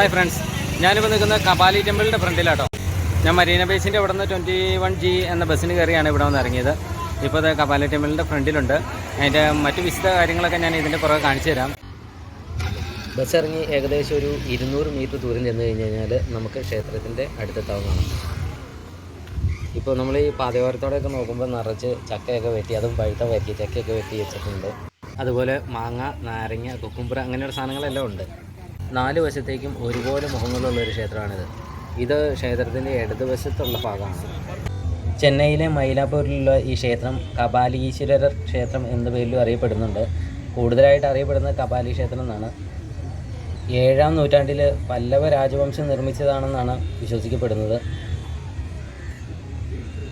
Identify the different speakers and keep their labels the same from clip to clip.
Speaker 1: Hi friends ഞാനിപ്പോൾ നിൽക്കുന്ന കപാലി ടെമ്പിളിന്റെ ഫ്രണ്ടിലാട്ടോ. ഞാൻ മരീന ബേസിന്റെ ഇവിടെ നിന്ന് ട്വന്റി വൺ ജി എന്ന ബസ്സിന് കയറിയാണ് ഇവിടെ വന്ന് ഇറങ്ങിയത്. ഇപ്പോൾ അത് കപാലി ടെമ്പിളിന്റെ ഫ്രണ്ടിലുണ്ട്. അതിന്റെ മറ്റു വിശദ കാര്യങ്ങളൊക്കെ ഞാൻ ഇതിന്റെ പുറകെ കാണിച്ചു തരാം.
Speaker 2: ബസ് ഇറങ്ങി ഏകദേശം ഒരു ഇരുന്നൂറ് മീറ്റർ ദൂരം ചെന്ന് കഴിഞ്ഞ് കഴിഞ്ഞാൽ നമുക്ക് ക്ഷേത്രത്തിന്റെ അടുത്തെത്താവുന്നതാണ്. ഇപ്പോൾ നമ്മൾ ഈ പാതയോരത്തോടെയൊക്കെ നോക്കുമ്പോൾ നിറച്ച് ചക്കയൊക്കെ വെട്ടി അതും പഴുത്ത വരക്കി ചക്കയൊക്കെ വെട്ടി വെച്ചിട്ടുണ്ട്. അതുപോലെ മാങ്ങ നാരങ്ങ കുക്കുമ്പുറ അങ്ങനെയുള്ള സാധനങ്ങളെല്ലാം ഉണ്ട്. നാല് വശത്തേക്കും ഒരുപോലെ മുഖങ്ങളുള്ള ഒരു ക്ഷേത്രമാണിത്. ഇത് ക്ഷേത്രത്തിന്റെ ഇടതുവശത്തുള്ള ഭാഗമാണ്. ചെന്നൈയിലെ മൈലാപ്പൂരിലുള്ള ഈ ക്ഷേത്രം കപാലീശ്വരർ ക്ഷേത്രം എന്ന പേരിലും അറിയപ്പെടുന്നുണ്ട്. കൂടുതലായിട്ട് അറിയപ്പെടുന്നത് കപാലി ക്ഷേത്രം എന്നാണ്. ഏഴാം നൂറ്റാണ്ടിൽ പല്ലവ രാജവംശം നിർമ്മിച്ചതാണെന്നാണ് വിശ്വസിക്കപ്പെടുന്നത്.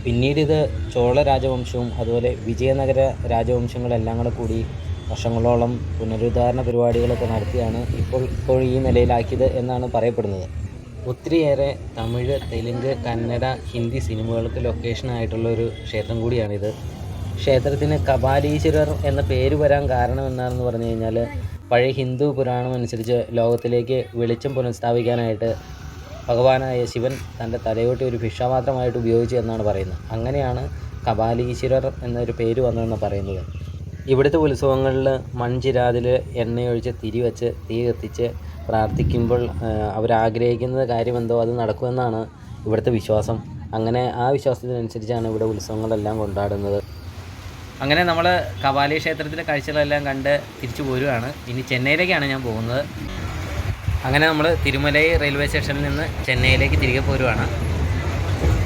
Speaker 2: പിന്നീട് ഇത് ചോള രാജവംശവും അതുപോലെ വിജയനഗര രാജവംശങ്ങളെല്ലാം കൂടെ കൂടി വർഷങ്ങളോളം പുനരുദ്ധാരണ പരിപാടികളൊക്കെ നടത്തിയാണ് ഇപ്പോൾ ഇപ്പോൾ ഈ നിലയിലാക്കിയത് എന്നാണ് പറയപ്പെടുന്നത്. ഒത്തിരിയേറെ തമിഴ് തെലുങ്ക് കന്നഡ ഹിന്ദി സിനിമകൾക്ക് ലൊക്കേഷനായിട്ടുള്ള ഒരു ക്ഷേത്രം കൂടിയാണിത്. ക്ഷേത്രത്തിന് കപാലീശ്വരർ എന്ന പേര് വരാൻ കാരണം എന്താണെന്ന് പറഞ്ഞു കഴിഞ്ഞാൽ പഴയ ഹിന്ദു പുരാണം അനുസരിച്ച് ലോകത്തിലേക്ക് വെളിച്ചം പുനഃസ്ഥാപിക്കാനായിട്ട് ഭഗവാനായ ശിവൻ തന്റെ തലയോട്ടി ഒരു ഭിക്ഷാപാത്രമായിട്ട് ഉപയോഗിച്ചു എന്നാണ് പറയുന്നത്. അങ്ങനെയാണ് കപാലീശ്വരർ എന്നൊരു പേര് വന്നതെന്ന് പറയുന്നത്. ഇവിടുത്തെ ഉത്സവങ്ങളിൽ മൺചിരാതിൽ എണ്ണയൊഴിച്ച് തിരി വെച്ച് തീ കത്തിച്ച് പ്രാർത്ഥിക്കുമ്പോൾ കാര്യം എന്തോ അത് നടക്കുമെന്നാണ് ഇവിടുത്തെ വിശ്വാസം. അങ്ങനെ ആ വിശ്വാസത്തിനനുസരിച്ചാണ് ഇവിടെ ഉത്സവങ്ങളെല്ലാം കൊണ്ടാടുന്നത്.
Speaker 1: അങ്ങനെ നമ്മൾ കവാലി ക്ഷേത്രത്തിലെ കാഴ്ചകളെല്ലാം കണ്ട് തിരിച്ചു പോരുകയാണ് ഇനി ചെന്നൈയിലേക്കാണ് ഞാൻ പോകുന്നത്.
Speaker 2: അങ്ങനെ നമ്മൾ തിരുമലൈ റെയിൽവേ സ്റ്റേഷനിൽ നിന്ന് ചെന്നൈയിലേക്ക് തിരികെ പോരുവാണ്.